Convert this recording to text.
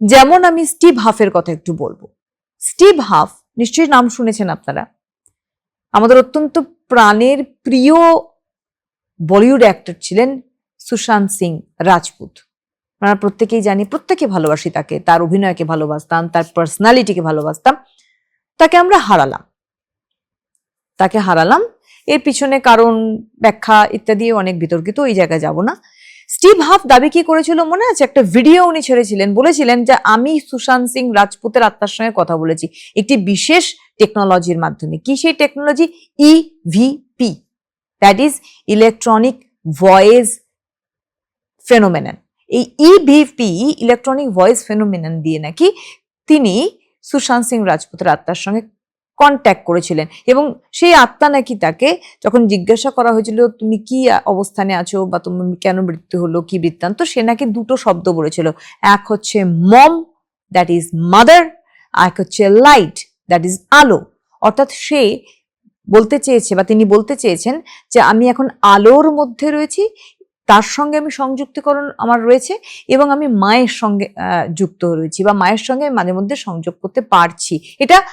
যেমন আমি স্টিভ হাফের কথা একটু বলব। স্টিভ হাফ নিশ্চয়ই নাম শুনেছেন আপনারা। আমাদের অত্যন্ত প্রাণের প্রিয় বলিউড অ্যাক্টর ছিলেন সুশান্ত সিং রাজপুত। আমরা প্রত্যেকেই জানি প্রত্যেকে ভালোবাসি তাকে। তার অভিনয়কে ভালোবাসতাম, তার পার্সোনালিটিকে ভালোবাসতাম। তাকে আমরা হারালাম। তাকে হারালাম। এর পিছনে কারণ, ব্যাখ্যা ইত্যাদি অনেক বিতর্কিত, ওই জায়গায় যাব না। স্টিভ হাফ দাবি কি করেছিল মনে আছে? একটা ভিডিও উনি ছেড়েছিলেন, বলেছিলেন যে আমি সুশান্ত সিং রাজপুতের আত্মার সঙ্গে কথা বলেছি। একটি বিশেষ টেকনোলজির মাধ্যমে। কি সেই technology EVP that is electronic voice phenomenon এই ইভিপি ইলেকট্রনিক ভয়েস ফেনোমেনন দিয়ে নাকি তিনি সুশান্ত সিং রাজপুতের আত্মার সঙ্গে কন্ট্যাক্ট করেছিলেন। এবং সেই আত্মা নাকি তাকে যখন জিজ্ঞাসা করা হয়েছিল, তুমি কি অবস্থানে আছো বা তুমি কেন মৃত্যু হলো, কি বৃত্তান্ত? সে নাকি দুটো শব্দ বলেছিল। এক হচ্ছে মম দ্যাট ইজ মাদার আর এক হচ্ছে লাইট দ্যাট ইজ আলো। অর্থাৎ সে বলতে চেয়েছে বা তিনি বলতে চেয়েছেন যে, আমি এখন আলোর মধ্যে রয়েছি, তার সঙ্গে আমি সংযুক্তিকরণ আমার রয়েছে এবং আমি মায়ের সঙ্গে যুক্ত রয়েছি বা মায়ের সঙ্গে মাঝে মধ্যে সংযোগ করতে পারছি। এটা